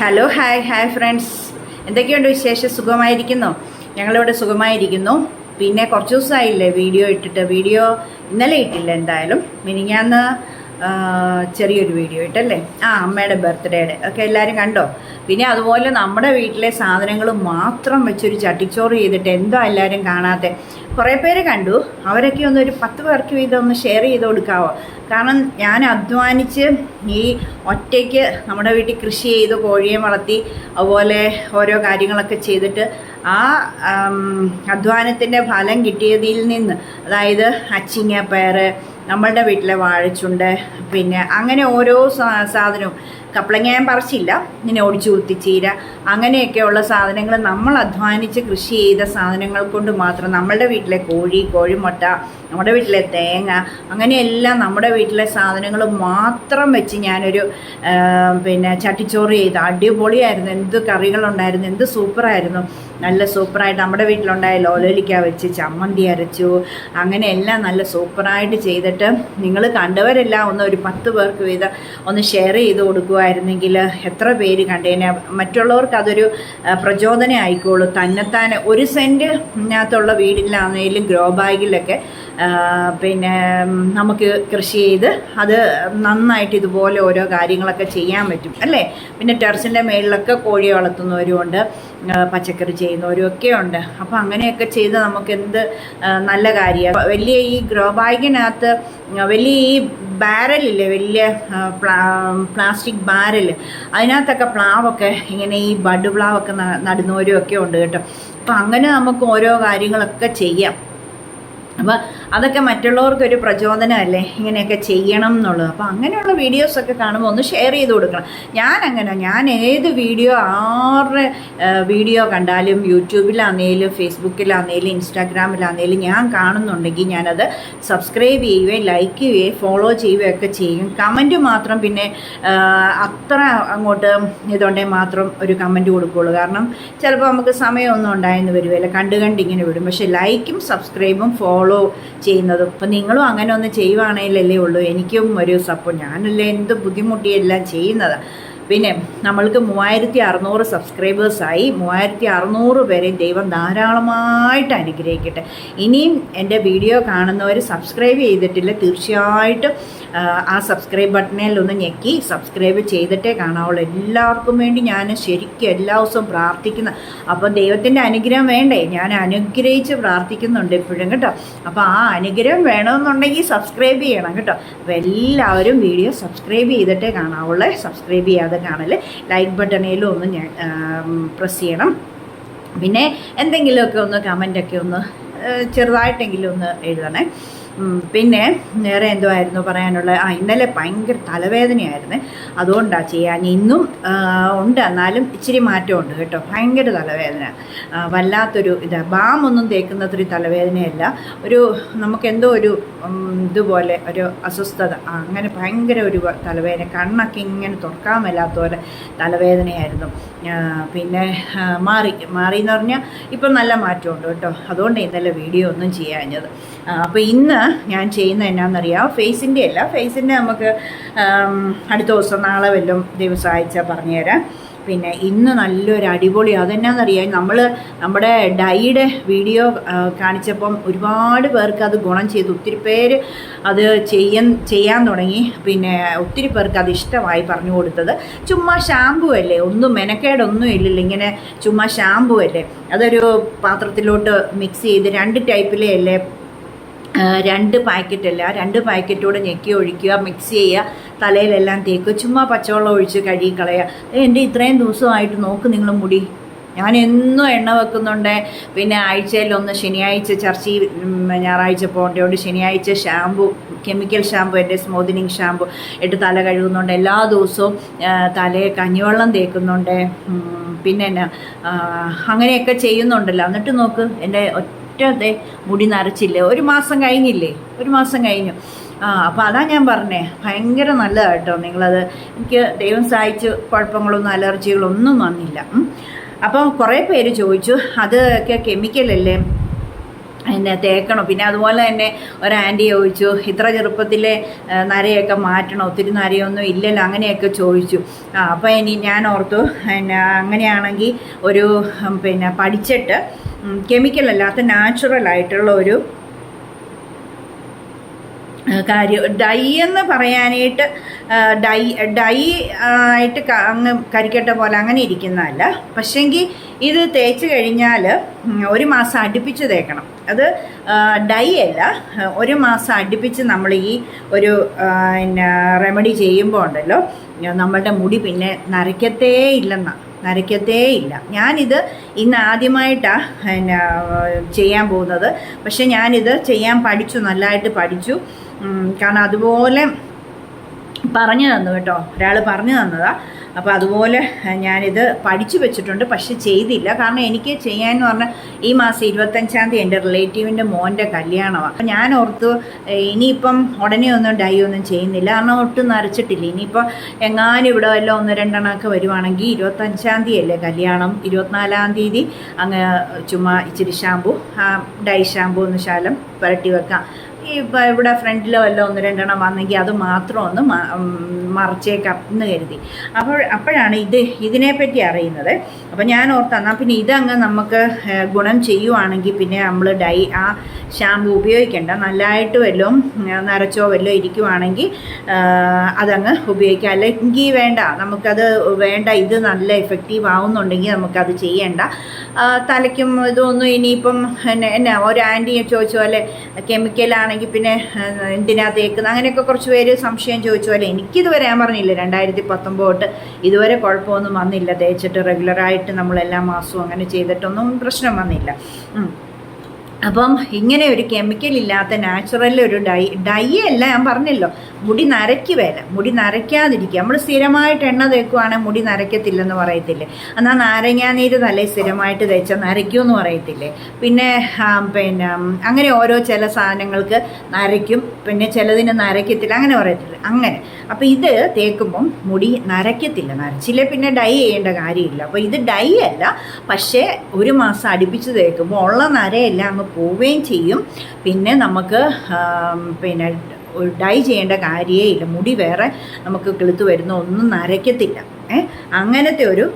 Hello hi hi friends എന്തൊക്കെയുണ്ട് വിശേഷം? സുഖമായിരിക്കുന്നോ? ഞങ്ങളിവിടെ സുഖമായിരിക്കുന്നു. പിന്നെ കുറച്ച് ദിവസമായില്ലേ വീഡിയോ ഇട്ടിട്ട്. വീഡിയോ ഇന്നലെ ഇട്ടില്ല എന്തായാലും. മിനിഞ്ഞാന്ന് ചെറിയൊരു വീഡിയോ ഇട്ടല്ലേ? ആ അമ്മയുടെ ബർത്ത്ഡേയുടെ. ഒക്കെ എല്ലാവരും കണ്ടോ? പിന്നെ അതുപോലെ നമ്മുടെ വീട്ടിലെ സാധനങ്ങൾ മാത്രം വെച്ചൊരു ചട്ടിച്ചോറ് ചെയ്തിട്ട് എന്തോ എല്ലാവരും കാണാത്തെ? കുറേ പേര് കണ്ടു. അവരൊക്കെ ഒന്ന് ഒരു പത്ത് പേർക്ക് വീതം ഒന്ന് ഷെയർ ചെയ്ത് കൊടുക്കാവോ? കാരണം ഞാൻ അധ്വാനിച്ച് ഈ ഒറ്റയ്ക്ക് നമ്മുടെ വീട്ടിൽ കൃഷി ചെയ്ത് കോഴിയെ വളർത്തി അതുപോലെ ഓരോ കാര്യങ്ങളൊക്കെ ചെയ്തിട്ട് ആ അധ്വാനത്തിന്റെ ഫലം കിട്ടിയതിൽ നിന്ന് അതായത് അച്ചിങ്ങ പയർ നമ്മളുടെ വീട്ടിലെ വാഴച്ചുണ്ട് പിന്നെ അങ്ങനെ ഓരോ സാധനവും കപ്പളങ്ങ ഞാൻ പറിച്ചില്ല. ഇങ്ങനെ ഒടിച്ചു കുത്തിച്ചീര അങ്ങനെയൊക്കെയുള്ള സാധനങ്ങൾ നമ്മൾ അധ്വാനിച്ച് കൃഷി ചെയ്ത സാധനങ്ങൾ കൊണ്ട് മാത്രം നമ്മളുടെ വീട്ടിലെ കോഴി കോഴിമുട്ട നമ്മുടെ വീട്ടിലെ തേങ്ങ അങ്ങനെയെല്ലാം നമ്മുടെ വീട്ടിലെ സാധനങ്ങൾ മാത്രം വെച്ച് ഞാനൊരു പിന്നെ ചട്ടിച്ചോറ് ചെയ്ത് അടിപൊളിയായിരുന്നു. എന്ത് കറികളുണ്ടായിരുന്നു എന്ത് സൂപ്പറായിരുന്നു. നല്ല സൂപ്പറായിട്ട് നമ്മുടെ വീട്ടിലുണ്ടായ ലോലോലിക്ക വെച്ച് ചമ്മന്തി അരച്ചു അങ്ങനെയെല്ലാം നല്ല സൂപ്പറായിട്ട് ചെയ്തിട്ട് നിങ്ങൾ കണ്ടവരെല്ലാം ഒന്ന് ഒരു പത്ത് പേർക്ക് വീതം ഒന്ന് ഷെയർ ചെയ്ത് കൊടുക്കുമായിരുന്നെങ്കിൽ എത്ര പേര് കണ്ടേനെ. മറ്റുള്ളവർക്ക് അതൊരു പ്രചോദനം ആയിക്കോളൂ. ഒരു സെന്റ് ഇതിനകത്തുള്ള വീടിലാണെങ്കിലും ഗ്രോ ബാഗിലൊക്കെ പിന്നെ നമുക്ക് കൃഷി ചെയ്ത് അത് നന്നായിട്ട് ഇതുപോലെ ഓരോ കാര്യങ്ങളൊക്കെ ചെയ്യാൻ പറ്റും അല്ലേ? പിന്നെ ടെറസിന്റെ മേളിലൊക്കെ കോഴി വളർത്തുന്നവരുമുണ്ട് പച്ചക്കറി ചെയ്യുന്നവരും ഒക്കെ ഉണ്ട്. അപ്പോൾ അങ്ങനെയൊക്കെ ചെയ്ത് നമുക്ക് എന്ത് നല്ല കാര്യമാണ് വലിയ ഈ ഗ്രോ ബാഗിനകത്ത് വലിയ ഈ ബാരലില്ലേ വലിയ പ്ലാ പ്ലാസ്റ്റിക് ബാരൽ അതിനകത്തൊക്കെ പ്ലാവൊക്കെ ഇങ്ങനെ ഈ ബഡ് പ്ലാവൊക്കെ നടുന്നവരും ഒക്കെ ഉണ്ട് കേട്ടോ. അപ്പം അങ്ങനെ നമുക്ക് ഓരോ കാര്യങ്ങളൊക്കെ ചെയ്യാം. അപ്പം അതൊക്കെ മറ്റുള്ളവർക്കൊരു പ്രചോദനമല്ലേ? ഇങ്ങനെയൊക്കെ ചെയ്യണം എന്നുള്ളത്. അപ്പോൾ അങ്ങനെയുള്ള വീഡിയോസൊക്കെ കാണുമ്പോൾ ഒന്ന് ഷെയർ ചെയ്ത് കൊടുക്കണം. ഞാൻ അങ്ങനെ ഞാൻ ഏത് വീഡിയോ ആരുടെ വീഡിയോ കണ്ടാലും യൂട്യൂബിലാന്നേലും ഫേസ്ബുക്കിലാന്നേലും ഇൻസ്റ്റാഗ്രാമിലാന്നേലും ഞാൻ കാണുന്നുണ്ടെങ്കിൽ ഞാനത് സബ്സ്ക്രൈബ് ചെയ്യുകയും ലൈക്ക് ചെയ്യുകയും ഫോളോ ചെയ്യുകയും ഒക്കെ ചെയ്യും. കമന്റ് മാത്രം പിന്നെ അത്ര അങ്ങോട്ട് ഇതുണ്ടെങ്കിൽ മാത്രം ഒരു കമന്റ് കൊടുക്കുകയുള്ളൂ. കാരണം ചിലപ്പോൾ നമുക്ക് സമയമൊന്നും ഉണ്ടായെന്ന് വരുമല്ലോ കണ്ട് കണ്ട് ഇങ്ങനെ വിടും. പക്ഷേ ലൈക്കും സബ്സ്ക്രൈബും ഫോളോ ചെയ്യുന്നതും. അപ്പം നിങ്ങളും അങ്ങനെ ഒന്ന് ചെയ്യുവാണേലല്ലേ ഉള്ളൂ. എനിക്കും ഒരു സപ്പോർട്ട് ഞാനല്ലേ എന്ത് ബുദ്ധിമുട്ടിയെല്ലാം ചെയ്യുന്നത്? പിന്നെ നമ്മൾക്ക് മൂവായിരത്തി അറുന്നൂറ് സബ്സ്ക്രൈബേഴ്സായി മൂവായിരത്തി അറുന്നൂറ് പേരെ ദൈവം ധാരാളമായിട്ട് അനുഗ്രഹിക്കട്ടെ. ഇനിയും എന്റെ വീഡിയോ കാണുന്നവർ സബ്സ്ക്രൈബ് ചെയ്തിട്ടില്ല. തീർച്ചയായിട്ടും ആ, സബ്സ്ക്രൈബ് ബട്ടണിൽ ഒന്ന് ഞെക്കി. സബ്സ്ക്രൈബ് ചെയ്തിട്ടേ കാണാവുള്ളൂ. എല്ലാവർക്കും വേണ്ടി ഞാൻ ശരിക്കും എല്ലാ ദിവസവും പ്രാർത്ഥിക്കുന്ന അപ്പോൾ ദൈവത്തിന്റെ അനുഗ്രഹം വേണ്ടേ? ഞാൻ അനുഗ്രഹിച്ച് പ്രാർത്ഥിക്കുന്നുണ്ട് ഇപ്പോഴും കേട്ടോ. അപ്പോൾ ആ അനുഗ്രഹം വേണമെന്നുണ്ടെങ്കിൽ സബ്സ്ക്രൈബ് ചെയ്യണം കേട്ടോ. അപ്പോൾ എല്ലാവരും വീഡിയോ സബ്സ്ക്രൈബ് ചെയ്തിട്ടേ കാണാവുള്ളൂ. സബ്സ്ക്രൈബ് ചെയ്യാതെ കാണൽ ലൈക്ക് ബട്ടണിലും ഒന്ന് ഞാൻ പ്രസ് ചെയ്യണം. പിന്നെ എന്തെങ്കിലുമൊക്കെ ഒന്ന് കമന്റൊക്കെ ഒന്ന് ചെറുതായിട്ടെങ്കിലും ഒന്ന് എഴുതണേ. പിന്നെ വേറെ എന്തോ ആയിരുന്നു പറയാനുള്ളത് ആ ഇന്നലെ ഭയങ്കര തലവേദനയായിരുന്നു. അതുകൊണ്ടാണ് ചെയ്യാൻ ഇന്നും ഉണ്ട്. എന്നാലും ഇച്ചിരി മാറ്റമുണ്ട് കേട്ടോ. ഭയങ്കര തലവേദന. വല്ലാത്തൊരു ഇത് ബാം ഒന്നും തേക്കുന്നതൊരു തലവേദനയല്ല. ഒരു നമുക്കെന്തോ ഒരു ഇതുപോലെ ഒരു അസ്വസ്ഥത. അങ്ങനെ ഭയങ്കര ഒരു തലവേദന. കണ്ണൊക്കെ ഇങ്ങനെ തുറക്കാൻ മേലാത്ത പോലെ തലവേദനയായിരുന്നു. പിന്നെ മാറി മാറി എന്ന് പറഞ്ഞാൽ ഇപ്പം നല്ല മാറ്റമുണ്ട് കേട്ടോ. അതുകൊണ്ട് ഇന്നലെ വീഡിയോ ഒന്നും ചെയ്യാഞ്ഞത്. അപ്പോൾ ഇന്ന് ഞാൻ ചെയ്യുന്ന എന്നാണെന്നറിയാം ഫേസിന്റെ അല്ല ഫേസിന്റെ നമുക്ക് അടുത്ത ദിവസം നാളെ വല്ലതും ദിവസം അയച്ചാൽ പറഞ്ഞുതരാം. പിന്നെ ഇന്ന് നല്ലൊരു അടിപൊളി അതെന്നാണെന്നറിയാം നമ്മൾ നമ്മുടെ ഡൈയുടെ വീഡിയോ കാണിച്ചപ്പം ഒരുപാട് പേർക്ക് അത് ഗുണം ചെയ്തു. ഒത്തിരി പേര് അത് ചെയ്യാൻ ചെയ്യാൻ തുടങ്ങി. പിന്നെ ഒത്തിരി പേർക്ക് അത് ഇഷ്ടമായി പറഞ്ഞു കൊടുത്തത്. ചുമ്മാ ഷാമ്പു അല്ലേ? ഒന്നും മെനക്കേടൊന്നും ഇല്ലല്ലോ. ഇങ്ങനെ ചുമ്മാ ഷാമ്പു അല്ലേ? അതൊരു പാത്രത്തിലോട്ട് മിക്സ് ചെയ്ത് രണ്ട് ടൈപ്പിലേ അല്ലേ? രണ്ട് പാക്കറ്റല്ല? രണ്ട് പാക്കറ്റോട് ഞെക്കി ഒഴിക്കുക മിക്സ് ചെയ്യുക. തലയിലെല്ലാം തേക്കുക. ചുമ്മാ പച്ചവെള്ളം ഒഴിച്ച് കഴുകി കളയുക. എന്റെ ഇത്രയും ദിവസമായിട്ട് നോക്ക് നിങ്ങൾ മുടി. ഞാൻ എന്നും എണ്ണ വെക്കുന്നുണ്ട്. പിന്നെ ആഴ്ചയിലൊന്ന് ശനിയാഴ്ച ചർച്ചി ഞായറാഴ്ച പോകേണ്ടതുകൊണ്ട് ശനിയാഴ്ച ഷാമ്പു കെമിക്കൽ ഷാമ്പു എന്റെ സ്മൂത്തനിങ് ഷാമ്പു ഇട്ട് തല കഴുകുന്നുണ്ട്. എല്ലാ ദിവസവും തലയെ കഞ്ഞിവെള്ളം തേക്കുന്നുണ്ട്. പിന്നെ എന്നാ അങ്ങനെയൊക്കെ ചെയ്യുന്നുണ്ടല്ലോ. എന്നിട്ട് നോക്ക് എന്റെ ഒറ്റ മുടി നരച്ചില്ലേ? ഒരു മാസം കഴിഞ്ഞില്ലേ? ഒരു മാസം കഴിഞ്ഞു. ആ അപ്പോൾ അതാ ഞാൻ പറഞ്ഞേ. ഭയങ്കര നല്ലതാണ് നിങ്ങളത് എനിക്ക് ദൈവം സഹായിച്ച്. കുഴപ്പങ്ങളൊന്നും അലർജികളൊന്നും വന്നില്ല. അപ്പം കുറേ പേര് ചോദിച്ചു. അതൊക്കെ കെമിക്കലല്ലേ എന്നെ തേക്കണം. പിന്നെ അതുപോലെ തന്നെ ഒരു ചോദിച്ചു. ഇത്ര ചെറുപ്പത്തിലെ നരയൊക്കെ മാറ്റണം? ഒത്തിരി നരയൊന്നും ഇല്ലല്ലോ. അങ്ങനെയൊക്കെ ചോദിച്ചു. ആ അപ്പോൾ ഇനി ഞാൻ ഓർത്തു പിന്നെ അങ്ങനെയാണെങ്കിൽ ഒരു പിന്നെ പഠിച്ചിട്ട് കെമിക്കൽ അല്ലാത്ത നാച്ചുറൽ ആയിട്ടുള്ള ഒരു കാര്യം. ഡൈ എന്ന് പറയാനായിട്ട് ഡൈ ഡൈ ആയിട്ട് അങ്ങ് കരിക്കട്ട പോലെ അങ്ങനെ ഇരിക്കുന്നതല്ല. പക്ഷേങ്കിൽ ഇത് തേച്ച് കഴിഞ്ഞാൽ ഒരു മാസം അടുപ്പിച്ച് തേക്കണം. അത് ഡൈ അല്ല ഒരു മാസം അടുപ്പിച്ച് നമ്മൾ ഈ ഒരു പിന്നെ റെമഡി ചെയ്യുമ്പോൾ ഉണ്ടല്ലോ നമ്മളുടെ മുടി പിന്നെ നരയ്ക്കത്തേ ഇല്ലെന്നാണ് നരയ്ക്കത്തേ ഇല്ല. ഞാനിത് ഇന്ന് ആദ്യമായിട്ടാണ് പിന്നെ ചെയ്യാൻ പോകുന്നത്. പക്ഷെ ഞാനിത് ചെയ്യാൻ പഠിച്ചു നല്ലതായിട്ട് പഠിച്ചു. കാരണം അതുപോലെ പറഞ്ഞു തന്നു കേട്ടോ. ഒരാൾ പറഞ്ഞു തന്നതാ. അപ്പോൾ അതുപോലെ ഞാനിത് പഠിച്ചു വെച്ചിട്ടുണ്ട് പക്ഷെ ചെയ്തില്ല. കാരണം എനിക്ക് ചെയ്യാന്ന് പറഞ്ഞാൽ ഈ മാസം ഇരുപത്തഞ്ചാം തീയതി എന്റെ റിലേറ്റീവിന്റെ മോന്റെ കല്യാണമാണ്. അപ്പം ഞാൻ ഓർത്തു ഇനിയിപ്പം ഉടനെ ഒന്നും ഡൈ ഒന്നും ചെയ്യുന്നില്ല. കാരണം ഒട്ടും നരച്ചിട്ടില്ല. ഇനിയിപ്പോൾ എങ്ങാനും ഇവിടെ വല്ല ഒന്ന് രണ്ടെണ്ണമൊക്കെ വരുവാണെങ്കിൽ ഇരുപത്തഞ്ചാം തീയതി അല്ലേ കല്യാണം. ഇരുപത്തിനാലാം തീയതി അങ്ങ് ചുമ്മാ ഇച്ചിരി ഷാമ്പു ഡൈ ഷാമ്പു ഒന്ന് ശാലം പുരട്ടി വെക്കാം. ഈ ഇപ്പം ഇവിടെ ഫ്രണ്ടിലോ വല്ല ഒന്ന് രണ്ടെണ്ണം വന്നെങ്കിൽ അത് മാത്രം ഒന്ന് മറിച്ചേക്കാം എന്ന് കരുതി. അപ്പോൾ അപ്പോഴാണ് ഇത് ഇതിനെപ്പറ്റി അറിയുന്നത്. അപ്പോൾ ഞാൻ ഓർത്ത് എന്നാൽ പിന്നെ ഇതങ്ങ് നമുക്ക് ഗുണം ചെയ്യുവാണെങ്കിൽ പിന്നെ നമ്മൾ ഡൈ ആ ഷാമ്പു ഉപയോഗിക്കേണ്ട. നല്ലതായിട്ട് വല്ലതും നിറച്ചോ വല്ലതും ഇരിക്കുവാണെങ്കിൽ അതങ്ങ് ഉപയോഗിക്കാം. അല്ലെങ്കിൽ വേണ്ട നമുക്കത് വേണ്ട ഇത് നല്ല എഫക്റ്റീവ് ആവുന്നുണ്ടെങ്കിൽ നമുക്കത് ചെയ്യേണ്ട. തലയ്ക്കും ഇതൊന്നും ഇനിയിപ്പം എന്നാ ഒരു ആന്റിയെ ചോദിച്ചോ അല്ലെ കെമിക്കലാണെങ്കിൽ പിന്നെ എന്തിനാ തേക്കുന്നത് അങ്ങനെയൊക്കെ കുറച്ച് പേര് സംശയം ചോദിച്ചു. പോലെ എനിക്കിതുവരെ ഞാൻ പറഞ്ഞില്ല രണ്ടായിരത്തി പത്തൊമ്പതൊട്ട് ഇതുവരെ കുഴപ്പമൊന്നും വന്നില്ല. തേച്ചിട്ട് റെഗുലറായിട്ട് നമ്മൾ എല്ലാ മാസവും അങ്ങനെ ചെയ്തിട്ടൊന്നും പ്രശ്നം വന്നില്ല. അപ്പം ഇങ്ങനെ ഒരു കെമിക്കൽ ഇല്ലാത്ത നാച്ചുറൽ ഒരു ഡൈ ഡൈ അല്ല ഞാൻ പറഞ്ഞല്ലോ. മുടി നരയ്ക്ക് വേല. മുടി നരയ്ക്കാതിരിക്കുക. നമ്മൾ സ്ഥിരമായിട്ട് എണ്ണ തേക്കുവാണെങ്കിൽ മുടി നരയ്ക്കത്തില്ലെന്ന് പറയത്തില്ലേ? എന്നാൽ നാരങ്ങാനീര് തലേ സ്ഥിരമായിട്ട് തേച്ചാൽ നരയ്ക്കുമെന്ന് പറയത്തില്ലേ? പിന്നെ പിന്നെ അങ്ങനെ ഓരോ ചില സാധനങ്ങൾക്ക് നരയ്ക്കും. പിന്നെ ചിലതിന് നരയ്ക്കത്തില്ല. അങ്ങനെ പറയത്തില്ല? അങ്ങനെ. അപ്പോൾ ഇത് തേക്കുമ്പം മുടി നരയ്ക്കത്തില്ല. നരച്ചില്ലേ പിന്നെ ഡൈ ചെയ്യേണ്ട കാര്യമില്ല. അപ്പോൾ ഇത് ഡൈ അല്ല. പക്ഷേ ഒരു മാസം അടുപ്പിച്ച് തേക്കുമ്പോൾ ഉള്ള നരയെല്ലാം അങ്ങ് പോവുകയും ചെയ്യും. പിന്നെ നമുക്ക് പിന്നെ ഡൈ ചെയ്യേണ്ട കാര്യമേ ഇല്ല. മുടി വേറെ നമുക്ക് കിളുത്ത് വരുന്ന ഒന്നും നരയ്ക്കത്തില്ല. ഏ? അങ്ങനത്തെ ഒരു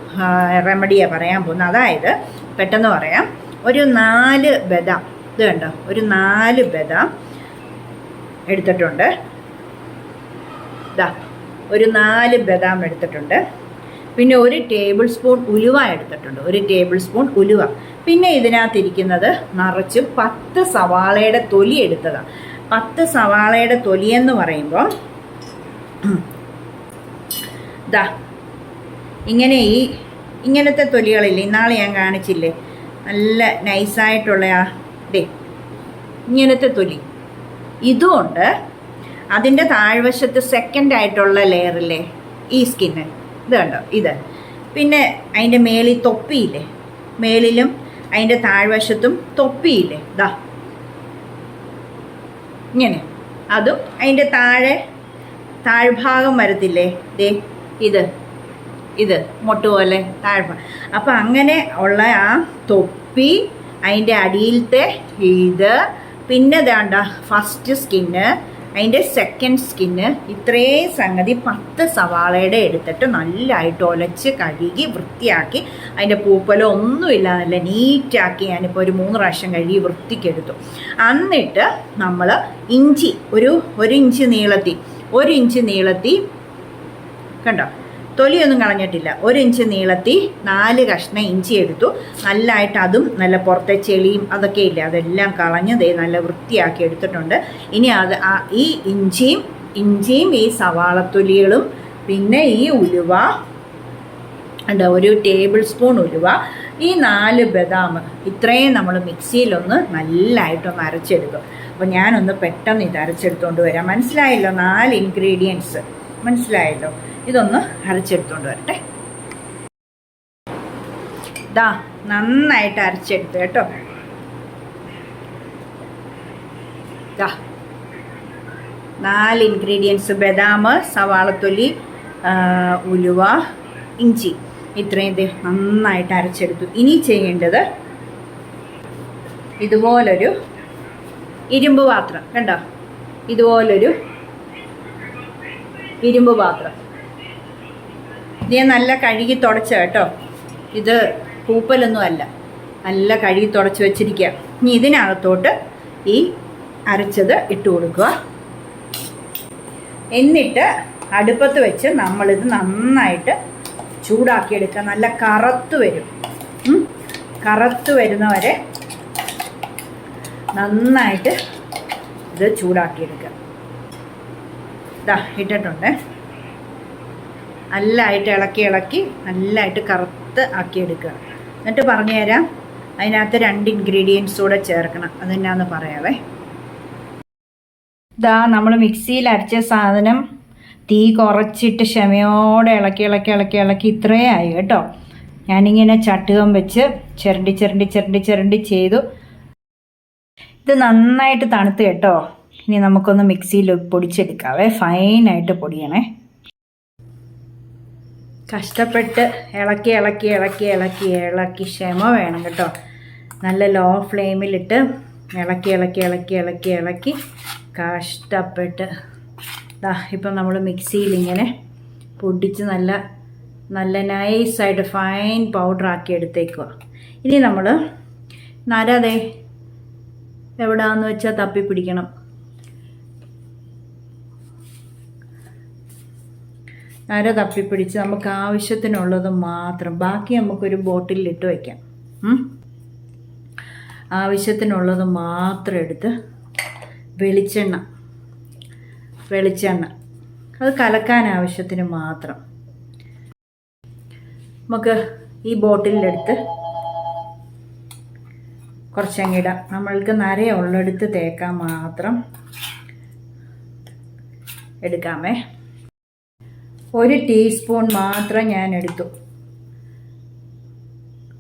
റെമഡിയാണ് പറയാൻ പോകുന്നത്. അതായത് പെട്ടെന്ന് പറയാം ഒരു നാല് ബദാം ഇത് കണ്ടോ? ഒരു നാല് ബദാം എടുത്തിട്ടുണ്ട്. ഇതാ ഒരു നാല് ബദാം എടുത്തിട്ടുണ്ട്. പിന്നെ ഒരു ടേബിൾ സ്പൂൺ ഉലുവ എടുത്തിട്ടുണ്ട്. ഒരു ടേബിൾ സ്പൂൺ ഉലുവ. പിന്നെ ഇതിനകത്തിരിക്കുന്നത് നിറച്ച് പത്ത് സവാളയുടെ തൊലി എടുത്തതാണ് പത്ത് സവാളയുടെ തൊലി എന്ന് പറയുമ്പോൾ ദാ ഇങ്ങനെ ഈ ഇങ്ങനത്തെ തൊലികളില്ലേ ഇന്നാളെ ഞാൻ കാണിച്ചില്ലേ നല്ല നൈസായിട്ടുള്ള ആ ഡേ ഇങ്ങനത്തെ തൊലി. ഇതുകൊണ്ട് അതിന്റെ താഴ്വശത്ത് സെക്കൻഡ് ആയിട്ടുള്ള ലെയറില്ലേ ഈ സ്കിന്ന് ഇത് കണ്ടോ ഇത്. പിന്നെ അതിന്റെ മേളിൽ തൊപ്പിയില്ലേ മേളിലും അതിന്റെ താഴ്വശത്തും തൊപ്പിയില്ലേ ദാ. ഇങ്ങനെ. അതും അതിന്റെ താഴെ താഴ്ഭാഗം വരത്തില്ലേ? ദേ ഇത് ഇത് മുട്ട് പോലെ താഴ്ഭാഗം. അപ്പം അങ്ങനെ ഉള്ള ആ തൊപ്പി അതിന്റെ അടിയിലത്തെ ഇത്. പിന്നെ ദാണ്ട ഫസ്റ്റ് സ്കിന്ന് അതിന്റെ സെക്കൻഡ് സ്കിന്ന് ഇത്രയും സംഗതി പത്ത് സവാളയുടെ എടുത്തിട്ട് നല്ലതായിട്ട് ഒലച്ച് കഴുകി വൃത്തിയാക്കി. അതിന്റെ പൂപ്പലോ ഒന്നുമില്ല നല്ല നീറ്റാക്കി ഞാനിപ്പോൾ ഒരു മൂന്ന് പ്രാവശ്യം കഴുകി വൃത്തിക്കെടുത്തു. എന്നിട്ട് നമ്മൾ ഇഞ്ചി ഒരു ഒരു ഇഞ്ച് നീളത്തി ഒരു ഇഞ്ച് നീളത്തി കണ്ടോ? തൊലിയൊന്നും കളഞ്ഞിട്ടില്ല. ഒരു ഇഞ്ച് നീളത്തി നാല് കഷ്ണം ഇഞ്ചി എടുത്തു. നല്ലതായിട്ട് അതും നല്ല പുറത്തെ ചെളിയും അതൊക്കെ ഇല്ല അതെല്ലാം കളഞ്ഞ് ദേ നല്ല വൃത്തിയാക്കി എടുത്തിട്ടുണ്ട്. ഇനി അത് ഈ ഇഞ്ചിയും ഇഞ്ചിയും ഈ സവാളത്തൊലികളും പിന്നെ ഈ ഉലുവ ഉണ്ട് ഒരു ടേബിൾ സ്പൂൺ ഉലുവ ഈ നാല് ബദാം ഇത്രയും നമ്മൾ മിക്സിയിലൊന്ന് നല്ലതായിട്ടൊന്ന് അരച്ചെടുക്കും. അപ്പോൾ ഞാനൊന്ന് പെട്ടെന്ന് ഇത് അരച്ചെടുത്തുകൊണ്ട് വരാം. മനസ്സിലായല്ലോ നാല് ഇൻഗ്രീഡിയൻസ് മനസ്സിലായല്ലോ? ഇതൊന്ന് അരച്ചെടുത്തുകൊണ്ട് വരട്ടെ. ഇതാ നന്നായിട്ട് അരച്ചെടുത്ത് കേട്ടോ. ഇതാ നാല് ഇൻഗ്രീഡിയൻസ് ബദാം സവാളത്തൊലി ഉലുവ ഇഞ്ചി. ഇത്രയും നന്നായിട്ട് അരച്ചെടുത്തു. ഇനി ചെയ്യേണ്ടത് ഇതുപോലൊരു ഇരുമ്പ് പാത്രം. കണ്ടോ? ഇതുപോലൊരു ഇരുമ്പ് പാത്രം. ഇത് ഞാൻ നല്ല കഴുകി തുടച്ച കേട്ടോ. ഇത് പൂപ്പലൊന്നും അല്ല. നല്ല കഴുകി തുടച്ച് വെച്ചിരിക്കുക ഇനി ഇതിനകത്തോട്ട് ഈ അരച്ചത് ഇട്ട് കൊടുക്കുക. എന്നിട്ട് അടുപ്പത്ത് വെച്ച് നമ്മളിത് നന്നായിട്ട് ചൂടാക്കിയെടുക്കുക. നല്ല കറുത്ത് വരും. കറുത്ത് വരുന്നവരെ നന്നായിട്ട് ഇത് ചൂടാക്കിയെടുക്കുക. ഇതാ ഇട്ടിട്ടുണ്ട്. നല്ലതായിട്ട് ഇളക്കി ഇളക്കി നല്ലതായിട്ട് കറുത്ത് ആക്കിയെടുക്കുക. എന്നിട്ട് പറഞ്ഞു തരാം അതിനകത്ത് രണ്ട് ഇൻഗ്രീഡിയൻസ് കൂടെ ചേർക്കണം. അതെന്നാന്ന് പറയാവേ. ഇതാ നമ്മൾ മിക്സിയിൽ അരച്ച സാധനം തീ കുറച്ചിട്ട് ക്ഷമയോടെ ഇളക്കി ഇളക്കി ഇളക്കി ഇളക്കി ഇത്രയേ ആയി കേട്ടോ. ഞാനിങ്ങനെ ചട്ടുകം വെച്ച് ചിരണ്ടി ചിരണ്ടി ചിരണ്ടി ചിരണ്ടി ചെയ്തു. ഇത് നന്നായിട്ട് തണുത്ത് കേട്ടോ. ഇനി നമുക്കൊന്ന് മിക്സിയിൽ പൊടിച്ചെടുക്കാവേ. ഫൈനായിട്ട് പൊടിയണേ. കഷ്ടപ്പെട്ട് ഇളക്കി ഇളക്കി ഇളക്കി ഇളക്കി ഇളക്കി ക്ഷമ വേണം കേട്ടോ. നല്ല ലോ ഫ്ലെയിമിലിട്ട് ഇളക്കി ഇളക്കി ഇളക്കി ഇളക്കി ഇളക്കി കഷ്ടപ്പെട്ട്. ദാ ഇപ്പം നമ്മൾ മിക്സിയിൽ ഇങ്ങനെ പൊടിച്ച് നല്ല നല്ല നൈസായിട്ട് ഫൈൻ പൗഡർ ആക്കി എടുത്തേക്കുക ഇനി നമ്മൾ നരതെ എവിടാന്ന് വെച്ചാൽ തപ്പി പിടിക്കണം നര തപ്പിപ്പിടിച്ച് നമുക്ക് ആവശ്യത്തിനുള്ളത് മാത്രം. ബാക്കി നമുക്കൊരു ബോട്ടിലിൽ ഇട്ട് വയ്ക്കാം ആവശ്യത്തിനുള്ളത് മാത്രം എടുത്ത് വെളിച്ചെണ്ണ വെളിച്ചെണ്ണ. അത് കലക്കാൻ ആവശ്യത്തിന് മാത്രം. നമുക്ക് ഈ ബോട്ടിലെടുത്ത് കുറച്ചങ്ങിടാം നമ്മൾക്ക് നരയുള്ളിടത്ത് തേക്കാൻ മാത്രം എടുക്കാമേ. ഒരു ടീസ്പൂൺ മാത്രം ഞാൻ എടുത്തു.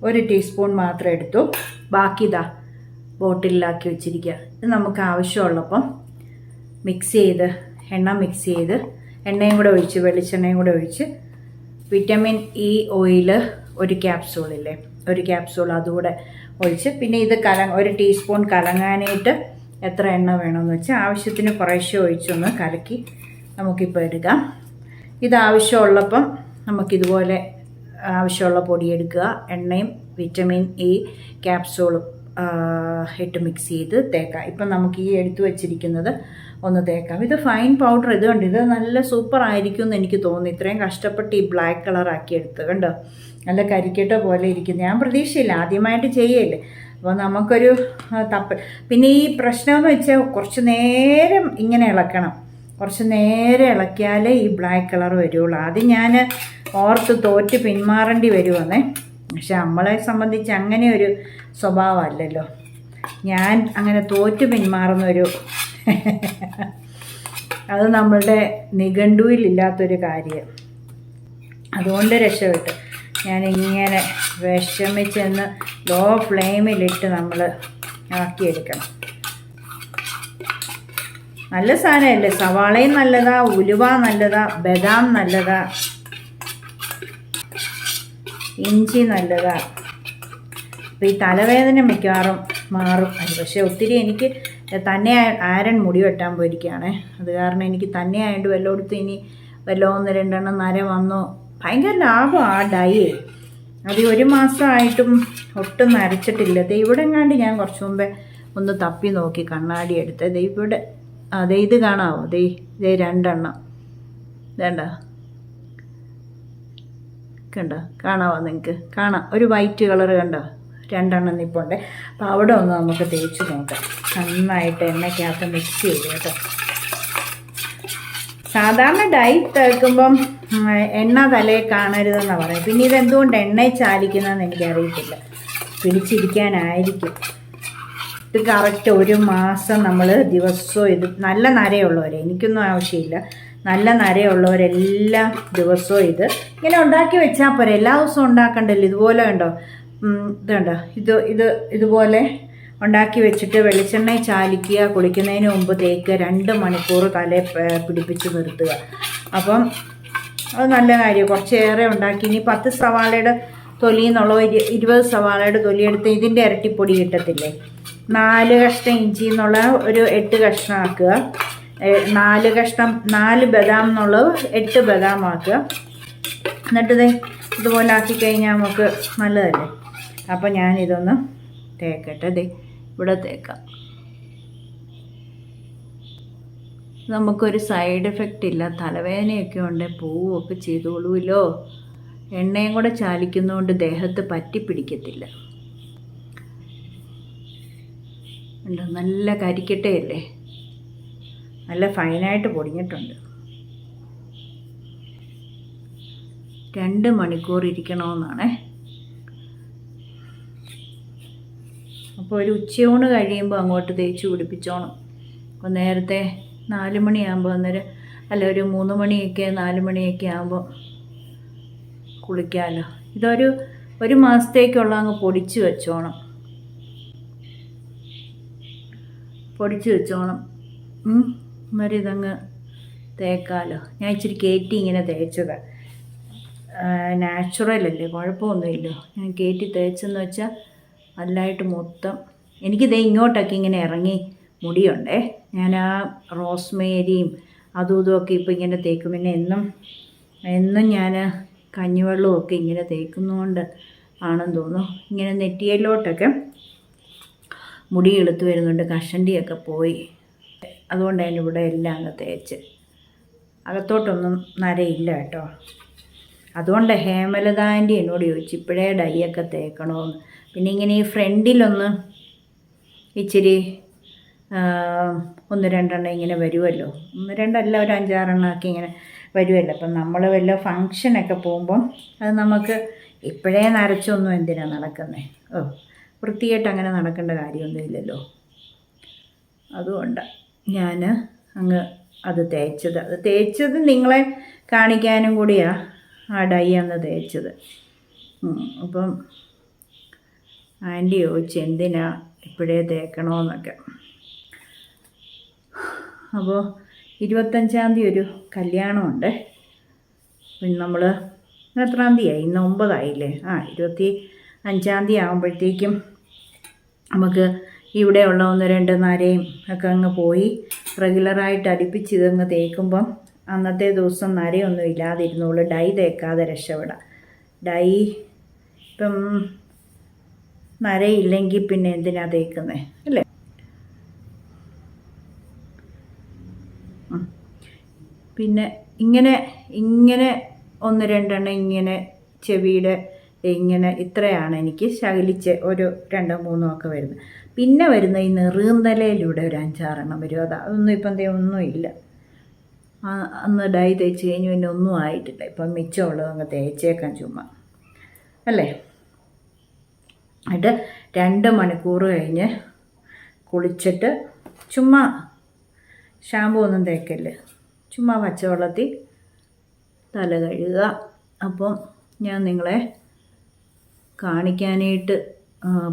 ഒരു ടീസ്പൂൺ മാത്രം എടുത്തു. ബാക്കി ഇതാ ബോട്ടിലാക്കി വെച്ചിരിക്കുക. ഇത് നമുക്ക് ആവശ്യമുള്ളപ്പം മിക്സ് ചെയ്ത് എണ്ണ മിക്സ് ചെയ്ത് എണ്ണയും കൂടെ ഒഴിച്ച് വെളിച്ചെണ്ണയും കൂടെ ഒഴിച്ച് വിറ്റമിൻ ഇ ഓയിൽ ഒരു ക്യാപ്സൂളില്ലേ ഒരു ക്യാപ്സൂൾ അതുകൂടെ ഒഴിച്ച് പിന്നെ ഇത് കല ഒരു ടീസ്പൂൺ കലങ്ങാനായിട്ട് എത്ര എണ്ണ വേണമെന്ന് വെച്ചാൽ ആവശ്യത്തിന് കുറേശ്ശെ ഒഴിച്ചൊന്ന് കലക്കി നമുക്കിപ്പോൾ എടുക്കാം. ഇത് ആവശ്യമുള്ളപ്പം നമുക്കിതുപോലെ ആവശ്യമുള്ള പൊടി എടുക്കുക എണ്ണയും വിറ്റമിൻ ഇ ക്യാപ്സൂളും ഇട്ട് മിക്സ് ചെയ്ത് തേക്കാം ഇപ്പം നമുക്ക് ഈ എടുത്തു വച്ചിരിക്കുന്നത് ഒന്ന് തേക്കാം. ഇത് ഫൈൻ പൗഡർ ഇത് കണ്ട്? ഇത് നല്ല സൂപ്പർ ആയിരിക്കും എന്ന് എനിക്ക് തോന്നുന്നു. ഇത്രയും കഷ്ടപ്പെട്ട് ഈ ബ്ലാക്ക് കളറാക്കി എടുത്ത് കണ്ടോ? നല്ല കരിക്കട്ട പോലെ ഇരിക്കുന്നു. ഞാൻ പ്രതീക്ഷയില്ല. ആദ്യമായിട്ട് ചെയ്യല്ലേ? അപ്പോൾ നമുക്കൊരു തപ്പ് പിന്നെ ഈ പ്രശ്നമെന്ന് വെച്ചാൽ കുറച്ച് നേരം ഇങ്ങനെ ഇളക്കണം. കുറച്ച് നേരെ ഇളക്കിയാലേ ഈ ബ്ലാക്ക് കളർ വരുള്ളൂ. ആദ്യം ഞാൻ ഓർത്ത് തോറ്റ് പിന്മാറേണ്ടി വരുമെന്നേ പക്ഷെ നമ്മളെ സംബന്ധിച്ച് അങ്ങനെ ഒരു സ്വഭാവമല്ലല്ലോ. ഞാൻ അങ്ങനെ തോറ്റ് പിന്മാറുന്ന ഒരു അത് നമ്മളുടെ നിഘണ്ടുവിലില്ലാത്തൊരു കാര്യം. അതുകൊണ്ട് രക്ഷപ്പെട്ടു. ഞാൻ ഇങ്ങനെ വിഷമിച്ചെന്ന് ലോ ഫ്ലെയിമിലിട്ട് നമ്മൾ ആക്കിയെടുക്കണം. നല്ല സാധനമല്ലേ സവാളയും നല്ലതാ ഉലുവ നല്ലതാ ബദാം നല്ലതാ ഇഞ്ചി നല്ലതാ. അപ്പോൾ ഈ തലവേദന മിക്കവാറും മാറും. അത് പക്ഷേ ഒത്തിരി എനിക്ക് തന്നെ ആരൻ മുടി വെട്ടാൻ പോയിരിക്കുകയാണ്. അത് കാരണം എനിക്ക് തന്നെ ആയതുകൊണ്ട് വല്ലയിടത്തും ഇനി വല്ല ഒന്ന് രണ്ടെണ്ണം നര വന്നോ. ഭയങ്കര ലാഭം ആ ഡൈയെ അത് ഒരു മാസമായിട്ടും ഒട്ടും നരച്ചിട്ടില്ല. ഇവിടെ എങ്ങാണ്ട് ഞാൻ കുറച്ച് മുമ്പേ ഒന്ന് തപ്പി നോക്കി കണ്ണാടി എടുത്ത്. ഇവിടെ അതെ ഇത് കാണാവോ? ദേ ദേ രണ്ടെണ്ണം. വേണ്ട കണ്ടോ? കാണാവോ നിങ്ങൾക്ക് കാണാം. ഒരു വൈറ്റ് കളർ കണ്ടോ? രണ്ടെണ്ണം നിൽപ്പുണ്ട് അപ്പോൾ അവിടെ ഒന്ന് നമുക്ക് തേച്ച് നോക്കാം. നന്നായിട്ട് എണ്ണയ്ക്കകത്ത് മിക്സ് ചെയ്ത് കേട്ടോ. സാധാരണ ഡൈ തേക്കുമ്പം എണ്ണ തലയിൽ കാണരുതെന്നാണ് പറയുന്നത്. പിന്നെ ഇത് ഇതെന്തുകൊണ്ട് എണ്ണയിൽ ചാലിക്കുന്നതെന്ന് എനിക്കറിയത്തില്ല. പിടിച്ചിരിക്കാനായിരിക്കും. ഇത് കറക്റ്റ് ഒരു മാസം നമ്മൾ ദിവസവും ഇത് നല്ല നരയുള്ളവരെ എനിക്കൊന്നും ആവശ്യമില്ല. നല്ല നരയുള്ളവരെല്ലാം ദിവസവും ഇത് ഇങ്ങനെ ഉണ്ടാക്കി വെച്ചാൽ പോരെ. എല്ലാ ദിവസവും ഉണ്ടാക്കണ്ടല്ലോ. ഇതുപോലെ ഉണ്ടോ ഇതുണ്ടോ? ഇത് ഇത് ഇത് ഇതുപോലെ ഉണ്ടാക്കി വെച്ചിട്ട് വെളിച്ചെണ്ണയിൽ ചാലിക്കുക കുളിക്കുന്നതിന് മുമ്പ് തേക്കുക രണ്ട് മണിക്കൂർ പ- പിടിപ്പിച്ച് നിർത്തുക. അപ്പം അത് നല്ല കാര്യം. കുറച്ചേറെ ഉണ്ടാക്കി. ഇനി പത്ത് സവാളയുടെ തൊലി എന്നുള്ള ഒരു ഇരുപത് സവാളയുടെ തൊലിയെടുത്ത് ഇതിന്റെ ഇരട്ടിപ്പൊടി കിട്ടത്തില്ലേ? നാല് കഷ്ണം ഇഞ്ചി എന്നുള്ള ഒരു എട്ട് കഷ്ണം ആക്കുക. നാല് കഷ്ണം നാല് ബദാം എന്നുള്ളത് എട്ട് ബദാം ആക്കുക. എന്നിട്ട് ഇതുപോലെ ആക്കി കഴിഞ്ഞാൽ നമുക്ക് നല്ലതല്ലേ? അപ്പോൾ ഞാനിതൊന്ന് തേക്കട്ടെ. ദേ ഇവിടെ തേക്കാം. നമുക്കൊരു സൈഡ് എഫക്റ്റ് ഇല്ല. തലവേദനയൊക്കെ ഉണ്ട് പോവുകയൊക്കെ ചെയ്തോളൂല്ലോ എണ്ണയും കൂടെ ചാലിക്കുന്നതുകൊണ്ട് ദേഹത്ത് പറ്റിപ്പിടിക്കത്തില്ല. ഉണ്ട്? നല്ല കരിക്കട്ടയല്ലേ? നല്ല ഫൈനായിട്ട് പൊടിഞ്ഞിട്ടുണ്ട്. രണ്ട് മണിക്കൂർ ഇരിക്കണമെന്നാണേ. അപ്പോൾ ഒരു ഉച്ചയൂണ് കഴിയുമ്പോൾ അങ്ങോട്ട് തേച്ച് പിടിപ്പിച്ചോണം. അപ്പോൾ നേരത്തെ നാല് മണിയാകുമ്പോൾ അന്നേരം അല്ല ഒരു മൂന്ന് മണിയൊക്കെ നാല് മണിയൊക്കെ ആകുമ്പോൾ കുളിക്കാമല്ലോ. ഇതൊരു ഒരു മാസത്തേക്കുള്ള അങ്ങ് പൊടിച്ച് വെച്ചോണം. പൊടിച്ച് വെച്ചോണം. എന്നൊരു ഇതങ്ങ് തേക്കാലോ. ഞാൻ ഇച്ചിരി കയറ്റി ഇങ്ങനെ തേച്ചത്. നാച്ചുറൽ അല്ലേ കുഴപ്പമൊന്നുമില്ല. ഞാൻ കയറ്റി തേച്ചെന്ന് വെച്ചാൽ നല്ലതായിട്ട് മൊത്തം. എനിക്കിത് ഇങ്ങോട്ടൊക്കെ ഇങ്ങനെ ഇറങ്ങി മുടിയുണ്ടേ. ഞാൻ ആ റോസ്മേരിയും അതും ഇതുമൊക്കെ ഇപ്പം ഇങ്ങനെ തേക്കും. പിന്നെ എന്നും എന്നും ഞാൻ കഞ്ഞിവെള്ളവും ഒക്കെ ഇങ്ങനെ തേക്കുന്നതുകൊണ്ട് ആണെന്ന് തോന്നുന്നു. ഇങ്ങനെ നെറ്റിയിലോട്ടൊക്കെ മുടി എളുത്ത് വരുന്നുണ്ട് കഷണ്ടിയൊക്കെ പോയി. അതുകൊണ്ടാണ് ഇവിടെ എല്ലാം അങ്ങ് തേച്ച്. അകത്തോട്ടൊന്നും നരയില്ല കേട്ടോ. അതുകൊണ്ട് ഹേമലത ആന്റി എന്നോട് ചോദിച്ചു ഇപ്പോഴേ ഡൈയൊക്കെ തേക്കണമെന്ന് പിന്നെ ഇങ്ങനെ ഈ ഫ്രണ്ടിലൊന്ന് ഇച്ചിരി ഒന്ന് രണ്ടെണ്ണം ഇങ്ങനെ വരുമല്ലോ ഒന്ന് രണ്ടല്ല ഒരു അഞ്ചാറെണ്ണമൊക്കെ ഇങ്ങനെ വരുമല്ലോ അപ്പം നമ്മൾ വല്ല ഫങ്ഷനൊക്കെ പോകുമ്പം അത് നമുക്ക് ഇപ്പോഴേ നരച്ചൊന്നും എന്തിനാണ് നടക്കുന്നത് ഓ വൃത്തിയായിട്ട് അങ്ങനെ നടക്കേണ്ട കാര്യമൊന്നുമില്ലല്ലോ. അതുകൊണ്ട് ഞാൻ അങ്ങ് അത് തേച്ചത്. അത് തേച്ചത് നിങ്ങളെ കാണിക്കാനും കൂടിയാണ് ആ ഡൈ അന്ന് തേച്ചത്. അപ്പം ആന്റി ചോദിച്ചു എന്തിനാ ഇപ്പോഴേ തേക്കണമെന്നൊക്കെ അപ്പോൾ ഇരുപത്തഞ്ചാം തീയതി ഒരു കല്യാണമുണ്ട്. പിന്നെ നമ്മൾ എത്രാം തീയതി ഇന്ന് ഒമ്പതായില്ലേ? ആ ഇരുപത്തി അഞ്ചാം തീയതി ആകുമ്പോഴത്തേക്കും നമുക്ക് ഇവിടെയുള്ള ഒന്ന് രണ്ട് നരയും ഒക്കെ അങ്ങ് പോയി. റെഗുലറായിട്ട് അടുപ്പിച്ച് ഇതങ്ങ് തേക്കുമ്പം അന്നത്തെ ദിവസം നരയൊന്നും ഇല്ലാതിരുന്നുള്ളൂ. ഡൈ തേക്കാതെ രക്ഷപ്പെടാം. ഡൈ ഇപ്പം നരയില്ലെങ്കിൽ പിന്നെ എന്തിനാ തേക്കുന്നത് അല്ലേ? പിന്നെ ഇങ്ങനെ ഇങ്ങനെ ഒന്ന് രണ്ടെണ്ണം ഇങ്ങനെ ചെവിയുടെ ഇങ്ങനെ ഇത്രയാണ് എനിക്ക് ശകലിച്ച് ഒരു രണ്ടോ മൂന്നോ ഒക്കെ വരുന്നത്. പിന്നെ വരുന്ന ഈ നെറുന്തലയിലൂടെ ഒരു അഞ്ചാറെണ്ണം വരും. അത് അതൊന്നും ഇപ്പം എന്തേ ഒന്നുമില്ല അന്ന് ഡൈ തേച്ച് കഴിഞ്ഞു പിന്നെ ഒന്നും ആയിട്ടില്ല. ഇപ്പം മിച്ചമുള്ളത് അങ്ങ് തേച്ചേക്കാം ചുമ്മാ. അല്ലേ? എന്നിട്ട് രണ്ട് മണിക്കൂർ കഴിഞ്ഞ് കുളിച്ചിട്ട് ചുമ്മാ ഷാമ്പു ഒന്നും തേക്കല്ലേ. ചുമ്മാ പച്ചവെള്ളത്തിൽ തല കഴുകുക. അപ്പം ഞാൻ നിങ്ങളെ കാണിക്കാനായിട്ട്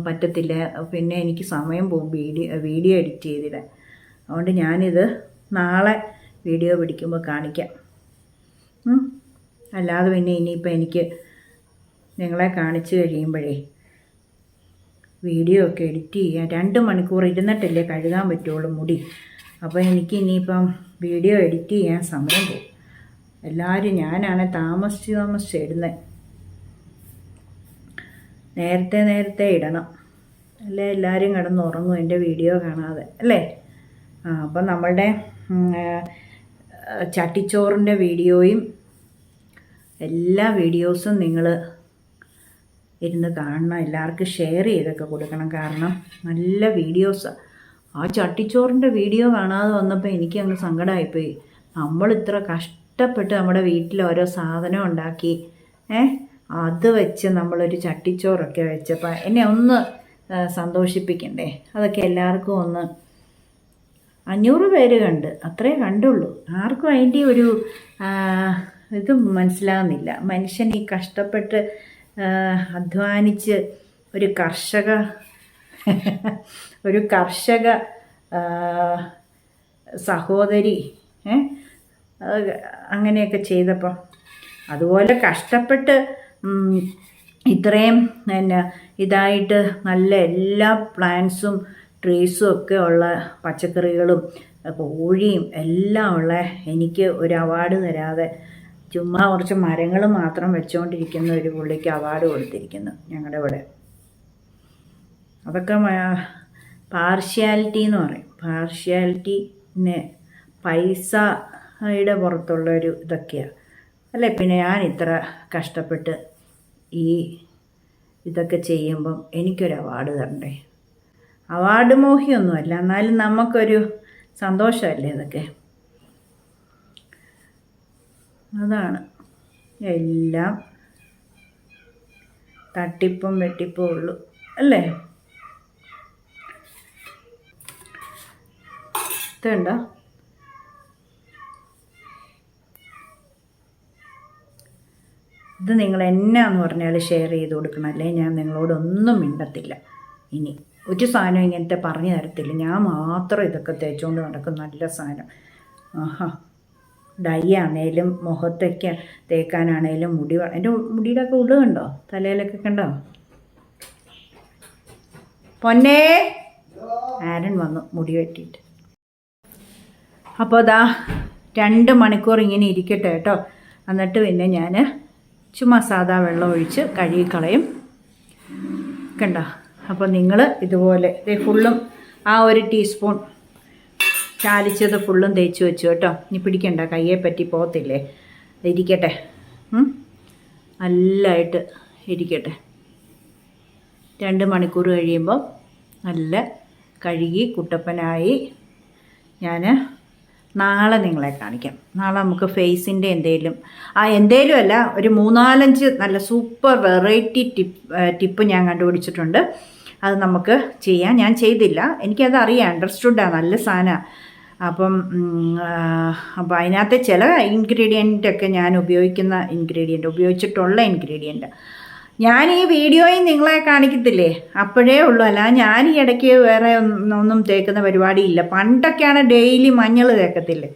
പറ്റത്തില്ല. പിന്നെ എനിക്ക് സമയം പോകും വീഡിയോ വീഡിയോ എഡിറ്റ് ചെയ്തിടാൻ അതുകൊണ്ട് ഞാനിത് നാളെ വീഡിയോ പിടിക്കുമ്പോൾ കാണിക്കാം. അല്ലാതെ പിന്നെ ഇനിയിപ്പോൾ എനിക്ക് നിങ്ങളെ കാണിച്ചു കഴിയുമ്പോഴേ വീഡിയോ ഒക്കെ എഡിറ്റ് ചെയ്യാൻ രണ്ട് മണിക്കൂർ ഇരുന്നിട്ടല്ലേ കഴുകാൻ പറ്റുള്ളൂ മുടി. അപ്പോൾ എനിക്ക് ഇനിയിപ്പം വീഡിയോ എഡിറ്റ് ചെയ്യാൻ സമയം പോകും. എല്ലാവരും ഞാനാണ് താമസിച്ച് താമസിച്ച് ഇടുന്നത്. നേരത്തെ നേരത്തെ ഇടണം. അല്ലേ? എല്ലാവരും കിടന്ന് ഉറങ്ങും എന്റെ വീഡിയോ കാണാതെ. അല്ലേ? ആ അപ്പം നമ്മളുടെ ചട്ടിച്ചോറിന്റെ വീഡിയോയും എല്ലാ വീഡിയോസും നിങ്ങൾ ഇരുന്ന് കാണണം. എല്ലാവർക്കും ഷെയർ ചെയ്തൊക്കെ കൊടുക്കണം. കാരണം നല്ല വീഡിയോസ്. ആ ചട്ടിച്ചോറിന്റെ വീഡിയോ കാണാതെ വന്നപ്പോൾ എനിക്ക് അങ്ങ് സങ്കടമായിപ്പോയി. നമ്മൾ ഇത്ര കഷ്ടപ്പെട്ട് നമ്മുടെ വീട്ടിൽ ഓരോ സാധനം ഉണ്ടാക്കി ഏ? അത് വെച്ച് നമ്മളൊരു ചട്ടിച്ചോറൊക്കെ വെച്ചപ്പോൾ എന്നെ ഒന്ന് സന്തോഷിപ്പിക്കണ്ടേ? അതൊക്കെ എല്ലാവർക്കും ഒന്ന് അഞ്ഞൂറ് പേര് കണ്ട് അത്രേ കണ്ടുള്ളൂ. ആർക്കും അതിന്റെ ഒരു ഇത് മനസ്സിലാകുന്നില്ല മനുഷ്യൻ ഈ കഷ്ടപ്പെട്ട് അധ്വാനിച്ച് ഒരു കർഷക ഒരു കർഷക സഹോദരി അങ്ങനെയൊക്കെ ചെയ്തപ്പോൾ അതുപോലെ കഷ്ടപ്പെട്ട് ഇത്രയും പിന്നെ ഇതായിട്ട് നല്ല എല്ലാ പ്ലാന്റ്സും ട്രീസും ഒക്കെ ഉള്ള പച്ചക്കറികളും കോഴിയും എല്ലാം ഉള്ള എനിക്ക് ഒരു അവാർഡ് തരാതെ ചുമ്മാ കുറച്ച് മരങ്ങൾ മാത്രം വെച്ചുകൊണ്ടിരിക്കുന്ന ഒരു പുള്ളിക്ക് അവാർഡ് കൊടുത്തിരിക്കുന്നു ഞങ്ങളുടെ ഇവിടെ. അതൊക്കെ പാർഷ്യാലിറ്റി എന്ന് പറയും. പാർഷ്യാലിറ്റിനെ പൈസയുടെ പുറത്തുള്ള ഒരു ഇതൊക്കെയാണ് അല്ലേ? പിന്നെ ഞാൻ ഇത്ര കഷ്ടപ്പെട്ട് ഈ ഇതൊക്കെ ചെയ്യുമ്പം എനിക്കൊരു അവാർഡ് തരണ്ടേ? അവാർഡ് മോഹിയൊന്നുമല്ല എന്നാലും നമുക്കൊരു സന്തോഷമല്ലേ ഇതൊക്കെ? അതാണ് എല്ലാം തട്ടിപ്പും വെട്ടിപ്പും ഉള്ളു അല്ലേ? ഇതുണ്ടോ? ഇത് നിങ്ങൾ എന്നാന്ന് പറഞ്ഞാൽ ഷെയർ ചെയ്ത് കൊടുക്കണം. അല്ലേ? ഞാൻ നിങ്ങളോടൊന്നും മിണ്ടത്തില്ല. ഇനി ഒരു സാധനം ഇങ്ങനത്തെ പറഞ്ഞു തരത്തില്ല. ഞാൻ മാത്രം ഇതൊക്കെ തേച്ചുകൊണ്ട് നടക്കും. നല്ല സാധനം. ആഹാ. ഡൈ ആണേലും മുഖത്തൊക്കെ തേക്കാനാണേലും മുടി എന്റെ മുടിയുടെ ഒക്കെ കണ്ടോ? തലയിലൊക്കെ കണ്ടോ? പൊന്നേ! ആരൻ വന്നു മുടി വെട്ടിയിട്ട്. അപ്പോൾ അതാ രണ്ട് മണിക്കൂർ ഇങ്ങനെ ഇരിക്കട്ടെ കേട്ടോ. എന്നിട്ട് പിന്നെ ഞാൻ ചുമ്മാ സാധാ വെള്ളം ഒഴിച്ച് കഴുകിക്കളയും. കണ്ട? അപ്പോൾ നിങ്ങൾ ഇതുപോലെ ദേ ഫുള്ളും ആ ഒരു ടീസ്പൂൺ ചാലിച്ചത് ഫുള്ളും തേച്ച് വെച്ചു കേട്ടോ. ഇനി പിടിക്കണ്ട കയ്യെ പറ്റി പോകത്തില്ലേ? ഇത് ഇരിക്കട്ടെ? നല്ലതായിട്ട് ഇരിക്കട്ടെ. രണ്ട് മണിക്കൂർ കഴിയുമ്പോൾ നല്ല കഴുകി കുട്ടപ്പനായി ഞാൻ നാളെ നിങ്ങളെ കാണിക്കാം. നാളെ നമുക്ക് ഫേസിന്റെ എന്തേലും ആ എന്തേലും അല്ല ഒരു മൂന്നാലഞ്ച് നല്ല സൂപ്പർ വെറൈറ്റി ടിപ്പ് ടിപ്പ് ഞാൻ കണ്ടുപിടിച്ചിട്ടുണ്ട്. അത് നമുക്ക് ചെയ്യാം. ഞാൻ ചെയ്തില്ല. എനിക്കത് അറിയാം. അണ്ടർസ്റ്റുഡാണ് നല്ല സാധനമാണ് അപ്പം അപ്പം അതിനകത്തെ ചില ഇൻഗ്രീഡിയന്റൊക്കെ ഞാൻ ഉപയോഗിക്കുന്ന ഇൻഗ്രീഡിയന്റ് ഉപയോഗിച്ചിട്ടുള്ള ഇൻഗ്രീഡിയന്റ് ഞാൻ ഈ വീഡിയോയും നിങ്ങളെ കാണിക്കത്തില്ലേ? അപ്പോഴേ ഉള്ളൂ. അല്ല ഞാൻ ഈ ഇടയ്ക്ക് വേറെ ഒന്നും തേക്കുന്ന പരിപാടിയില്ല പണ്ടൊക്കെയാണ് ഡെയിലി മഞ്ഞൾ തേക്കത്തില്ലേ?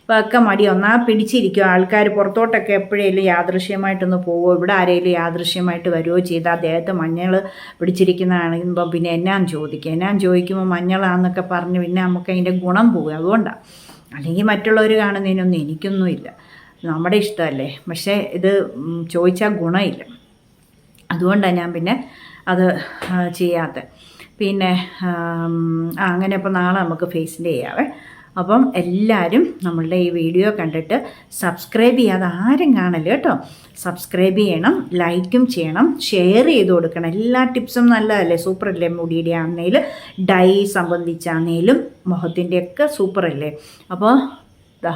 ഇപ്പോൾ ഒക്കെ മടി. ഒന്നാ പിടിച്ചിരിക്കും ആൾക്കാർ പുറത്തോട്ടൊക്കെ എപ്പോഴേലും യാദൃശ്യമായിട്ടൊന്ന് പോവോ? ഇവിടെ ആരെങ്കിലും യാദൃശ്യമായിട്ട് വരുമോ ചെയ്താൽ ദേഹത്ത് മഞ്ഞൾ പിടിച്ചിരിക്കുന്നതാണെങ്കിൽ പിന്നെ എന്നാന്ന് ചോദിക്കും? എന്നാന്ന് ചോദിക്കുമ്പോൾ മഞ്ഞളാന്നൊക്കെ പറഞ്ഞ് പിന്നെ നമുക്ക് അതിന്റെ ഗുണം പോകും അതുകൊണ്ടാണ് അല്ലെങ്കിൽ മറ്റുള്ളവർ കാണുന്നതിനൊന്നും എനിക്കൊന്നുമില്ല. നമ്മുടെ ഇഷ്ടമല്ലേ? പക്ഷേ ഇത് ചോദിച്ചാൽ ഗുണമില്ല. അതുകൊണ്ടാണ് ഞാൻ പിന്നെ അത് ചെയ്യാത്ത. പിന്നെ അങ്ങനെ അപ്പോൾ നാളെ നമുക്ക് ഫേസിന്റെ ചെയ്യാവേ. അപ്പം എല്ലാവരും നമ്മളുടെ ഈ വീഡിയോ കണ്ടിട്ട് സബ്സ്ക്രൈബ് ചെയ്യാതെ ആരും കാണൽ കേട്ടോ. സബ്സ്ക്രൈബ് ചെയ്യണം ലൈക്കും ചെയ്യണം ഷെയർ ചെയ്ത് കൊടുക്കണം. എല്ലാ ടിപ്സും നല്ലതല്ലേ? സൂപ്പറല്ലേ മുടിയുടെ ആണെങ്കിലും ഡൈ സംബന്ധിച്ചാണെങ്കിലും മുഖത്തിന്റെയൊക്കെ സൂപ്പറല്ലേ? അപ്പോൾ ഇതാ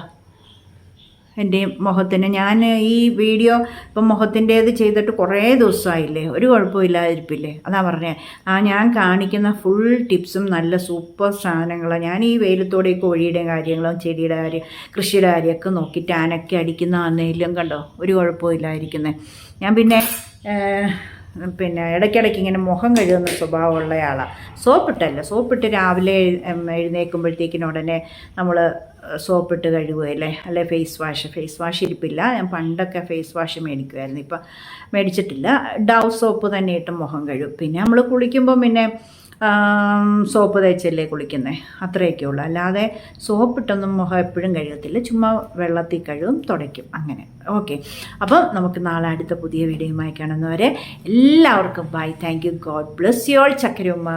എന്റെ മുഖത്തിന്. ഞാൻ ഈ വീഡിയോ ഇപ്പം മുഖത്തിന്റേത് ചെയ്തിട്ട് കുറേ ദിവസമായില്ലേ? ഒരു കുഴപ്പമില്ലാതിരിപ്പില്ലേ? അതാ പറഞ്ഞത് ആ ഞാൻ കാണിക്കുന്ന ഫുൾ ടിപ്സും നല്ല സൂപ്പർ സാധനങ്ങളാണ് ഞാൻ ഈ വെയിലത്തോടെ കോഴിയുടെ കാര്യങ്ങളും ചെടിയുടെ കാര്യം കൃഷിയുടെ കാര്യമൊക്കെ നോക്കി ടാനൊക്കെ അടിക്കുന്ന ആണെങ്കിലും കണ്ടോ? ഒരു കുഴപ്പമില്ലായിരിക്കുന്നത് ഞാൻ പിന്നെ പിന്നെ ഇടയ്ക്കിടയ്ക്ക് ഇങ്ങനെ മുഖം കഴുകുന്ന സ്വഭാവമുള്ളയാളാണ് സോപ്പിട്ടല്ല. സോപ്പിട്ട് രാവിലെ എഴുന്നേൽക്കുമ്പോഴത്തേക്കിന് ഉടനെ നമ്മൾ സോപ്പിട്ട് കഴുകുകയല്ലേ? അല്ലെ ഫേസ് വാഷ് ഫേസ് വാഷ് ഇരിപ്പില്ല. ഞാൻ പണ്ടൊക്കെ ഫേസ് വാഷ് മേടിക്കുമായിരുന്നു ഇപ്പം മേടിച്ചിട്ടില്ല. ഡവ് സോപ്പ് തന്നെ ഇട്ട് മുഖം കഴുകും. പിന്നെ നമ്മൾ കുളിക്കുമ്പോൾ പിന്നെ സോപ്പ് തേച്ചല്ലേ കുളിക്കുന്നത് അത്രയൊക്കെ ഉള്ളൂ. അല്ലാതെ സോപ്പിട്ടൊന്നും മുഖം എപ്പോഴും കഴുകത്തില്ല. ചുമ്മാ വെള്ളത്തിൽ കഴുകും തുടയ്ക്കും. അങ്ങനെ. ഓക്കെ. അപ്പം നമുക്ക് നാളെ അടുത്ത പുതിയ വീഡിയോയുമായി കാണുന്നവരെ എല്ലാവർക്കും bye thank you God bless you all ചക്കരമ്മ